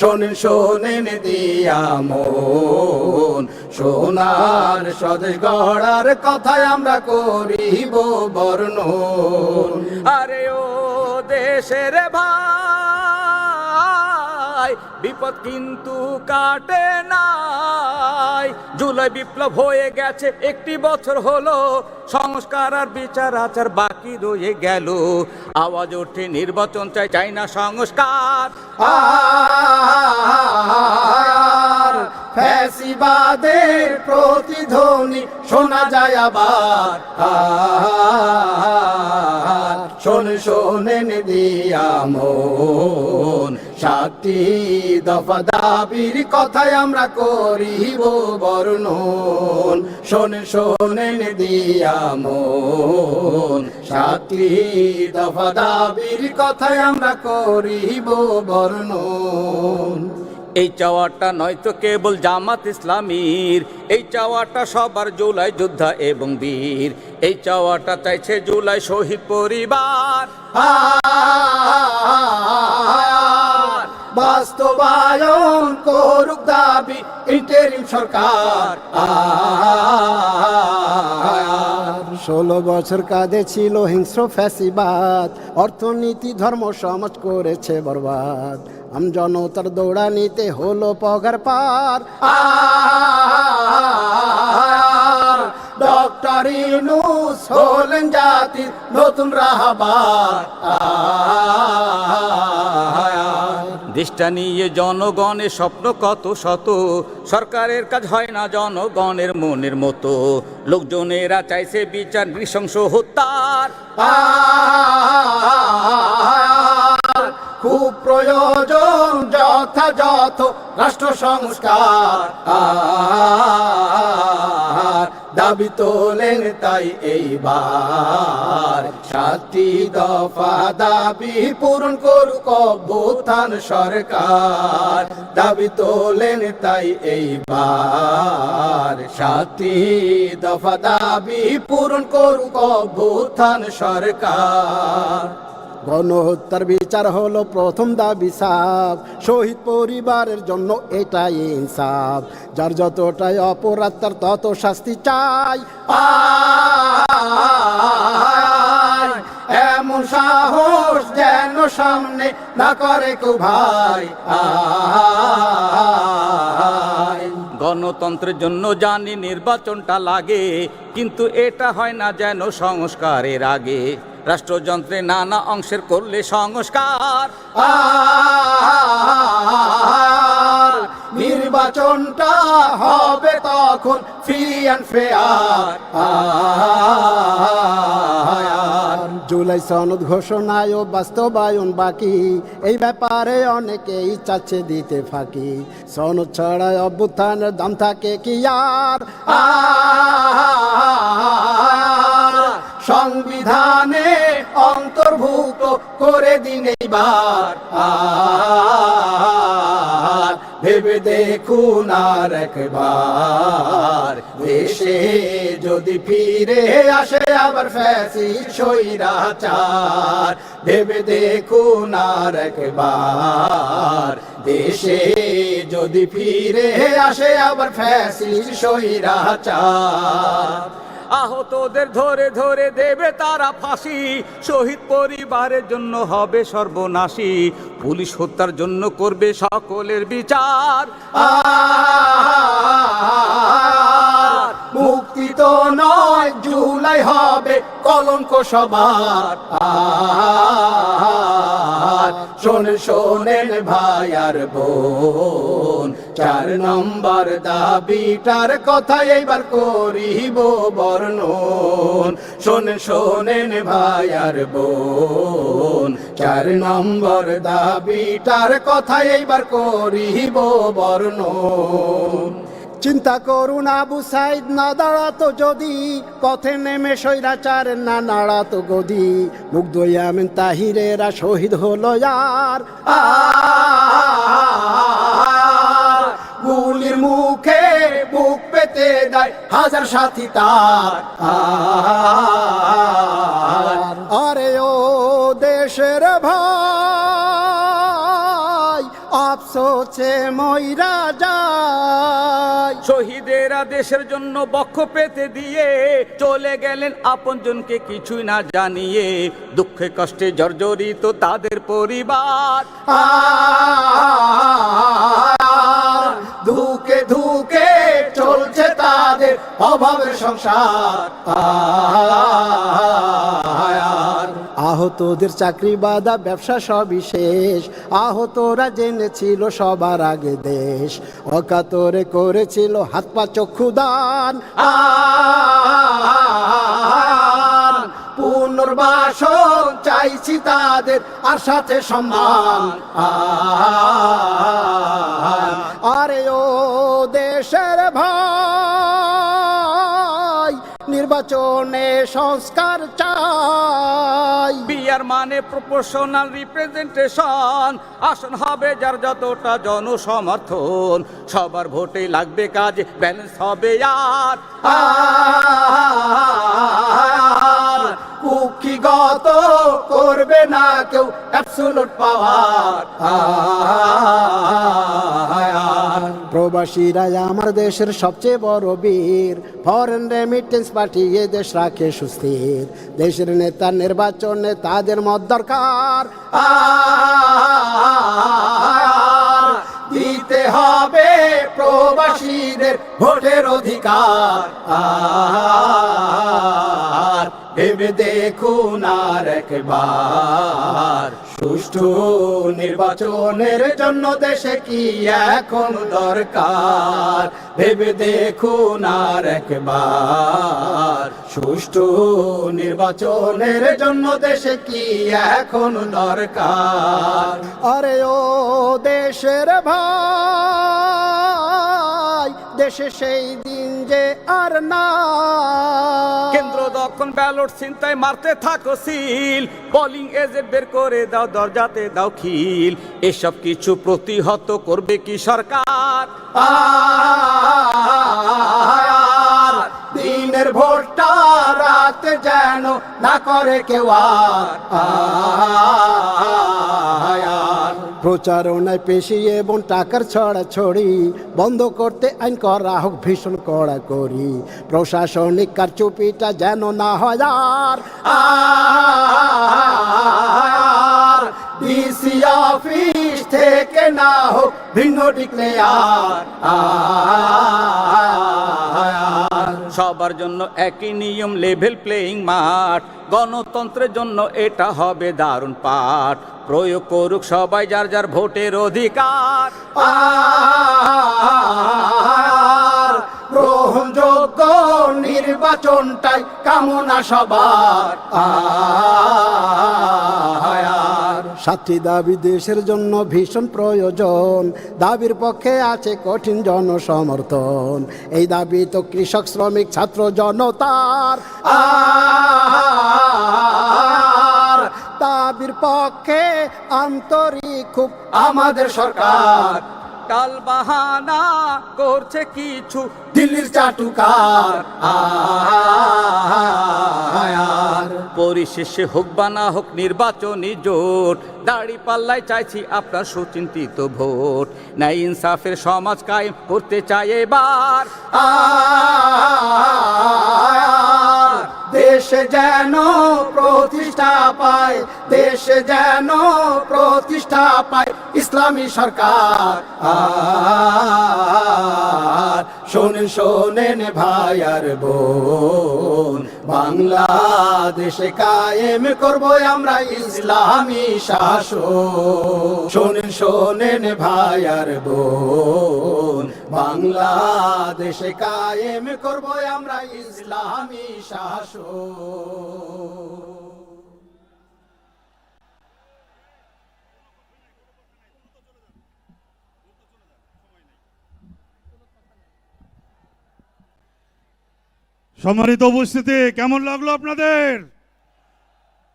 শোনেন শোনেন দিয়া মন। সোনার স্বদেশ গড়ার কথায় আমরা করিব বর্ণন। আরে ও দেশের ভাই, বিপদ কিন্তু কাটে নাই। জুলাই বিপ্লব হয়ে গেছে, একটি বছর হলো। সংস্কার আর বিচার আচার বাকি রয়ে গেল। আওয়াজ ওঠে, নির্বাচন চাই চাই না সংস্কার। ফ্যাসিবাদের প্রতিধ্বনি শোনা যায় আবার। শোন শোনেন দিয়া মন সাতটি দফা দাবির কথায় আমরা করিব বর্ণন। শোন শোনেন দিয়া মন সাতটি দফা দাবির কথায় আমরা করিব বর্ণন। এই চাওয়াটা নয়তো কেবল জামাত ইসলামীর। এই চাওয়াটা সবার জুলাই যোদ্ধা এবং বীর। এই চাওয়াটা চাইছে জুলাই শহীদ পরিবার। বাস্তবায়ন করুক দাবি ইন্টারিম সরকার। ষোলো বছর কাঁধে ছিল হিংস্র ফ্যাসিবাদ। অর্থনীতি, ধর্ম, সমাজ করেছে বরবাদ। আম জনতার দৌড়ানিতে হলো পগার পার। ডক্টর ইউনুস হলেন জাতির নতুন রাহবার। দেশটা নিয়ে জনগণের স্বপ্ন কত শত? সরকারের কাজ হয় না জনগণের মনের মতো। লোকজনেরা চাইছে বিচার নৃশংস হত্যার। প্রয়োজন যথাযথ রাষ্ট্র সংস্কার। দাবি তোলেন তাই এইবার। সাতটি দফা দাবি পূরণ করুক অভ্যুত্থান সরকার। দাবি তোলেন তাই এইবার। সাতটি দফা দাবি পূরণ করুক অভ্যুত্থান সরকার। গণহত্যার বিচার হলো প্রথম দাবি সাপ শহীদ পরিবারের জন্য এটাই ইনসাফ। যার যতটাই অপরাধ, তার তত শাস্তি চাই। এমন সাহস যেন সামনে না করে কো ভাই। গণতন্ত্রের জন্য জানি নির্বাচনটা লাগে, কিন্তু এটা হয় না যেন সংস্কারের আগে। রাষ্ট্রযন্ত্রে নানা অংশের করলে সংস্কার। নির্বাচনটা হবে তখন ফ্রি অ্যান্ড ফেয়ার জুলাই সনদ ঘোষণায় ও বাস্তবায়ন বাকি। এই ব্যাপারে অনেকেই চাচ্ছে দিতে ফাঁকি। সনদ ছড়ায় অভ্যুত্থানের দাম থাকে কি আর আর? দিন এইবার ভেবে দেখুন আর একবার। দেশে যদি ফিরে আসে আবার ফ্যাসি সৈরাচার ভেবে দেখুন আর একবার। দেশে যদি ফিরে আসে আবার ফ্যাসি সৈরাচার আহতদের ধরে ধরে দেবে তারা ফাঁসি। শহীদ পরিবারের জন্য হবে সর্বনাশী। পুলিশ হত্যার জন্য করবে সকলের বিচার। মুক্তি তো নয়, জুলাই হবে কলঙ্ক সবার। আর শোনেন ভাই আর বোন, চার নম্বর দাবিটার কথা এইবার করিব বর্ণন। শোনেন শোনেন ভাই আর বোন, চার নম্বর দাবিটার কথা এইবার করিব বর্ণন। চিন্তা করুন আবু সাইদ, না দাঁড়াতো যদি। পথে নেমে সৈরাচার না নাড়াতো গদি। মুগ্ধ ইয়ামিন তাহিরেরা শহীদ হলো আর গুলির মুখে বুক পেতে দেয় হাজার সাথী তার। আরে ও দেশের ভাই, আফসোস পথে ময়রা শহীদেরা দেশের জন্য বক্ষ পেতে দিয়ে চলে গেলেন আপনজনকে কিছুই না জানিয়ে দুঃখে কষ্টে জর্জরিত তাদের পরিবার তাদের অভাবের সংসার। আহতদের চাকরি বাদা, ব্যবসা সবই শেষ। আহতরা জেনেছিল সবার আগে দেশ। অকাতরে করেছিল হাত পা চক্ষু দান। পুনর্বাসন চাইছি তাদের আর সাথে সম্মান। আর নির্বাচনে সংস্কার চাই বিয়ার মানে প্রপোর্শনাল রিপ্রেজেন্টেশন আসন হবে যার যতটা জনসমর্থন সবার ভোটে লাগবে কাজ ব্যালেন্স হবে আর কুক্ষিগত করবে না কেউ অ্যাবসোলুট পাওয়ার প্রবাসীরা আমার দেশের সবচেয়ে বড় বীর। ফরেন রেমিটেন্স পাঠিয়ে দেশ রাখে সুস্থির। দেশের নেতা নির্বাচনে তাদের মত দরকার। দিতে হবে প্রবাসীদের ভোটের অধিকার। ভেবে দেখুন আর একবার। সুষ্ঠু নির্বাচনের জন্য দেশে কি এখন দরকার? ভেবে দেখুন আর একবার। সুষ্ঠু নির্বাচনের জন্য দেশে কি এখন দরকার? আরে ও দেশের ভাই! দেশে সেই দিন যে আর না। কেন্দ্র দখন ব্যালট চিন্তায় মারতে থাকো সিল। পোলিং এজেন্ট বের করে দাও দরজাতে দাও খিল। এসব কিছু প্রতিহত করবে কি সরকার? দিনের ভোটটা রাতে যেন না করে কেউ আর। প্রচারণায় পেশি এবং টাকার ছড়া ছড়ি। বন্ধ করতে আইন করা হোক, ভীষণ কড়া করি প্রশাসনিক কারচুপিটা যেন না হয় আর ডিসি অফিস থেকে না হোক, ভিন্ন ডিক্লেয়ার সবার জন্য একই নিয়ম লেভেল প্লেয়িং মাঠ। গণতন্ত্রের জন্য এটা হবে দারুণ পাঠ। প্রয়োগ করুক সবাই যার যার ভোটের অধিকার। গ্রহণযোগ্য নির্বাচনটাই কামনা সবার। সাতটি দাবি দেশের জন্য ভীষণ প্রয়োজন। দাবির পক্ষে আছে কঠিন জনসমর্থন। এই দাবি তো কৃষক, শ্রমিক, ছাত্র, জনতার। দাবির পক্ষে আন্তরিক খুব আমাদের সরকার। টাল বাহানা করছে কিছু। দিল্লির চাটুকার পরিশেষে হোক বা না হোক নির্বাচনী জোট দাড়ি পাল্লায় চাইছি আপনার সুচিন্তিত ভোট। না ইনসাফের সমাজ কায়েম করতে চাই এবার। আর দেশে যেন প্রতিষ্ঠা পায় দেশ যেন প্রতিষ্ঠা পায় ইসলামী সরকার। আর শোনেন আর বোন, বাংলাদেশে কায়েম করব আমরা ইসলামী শাসন। শোনেন শোনেন ভাই আর বোন, বাংলাদেশে কায়েম করব আমরা ইসলামী শাসন। সম্মানিত উপস্থিতি কেমন লাগল আপনাদের?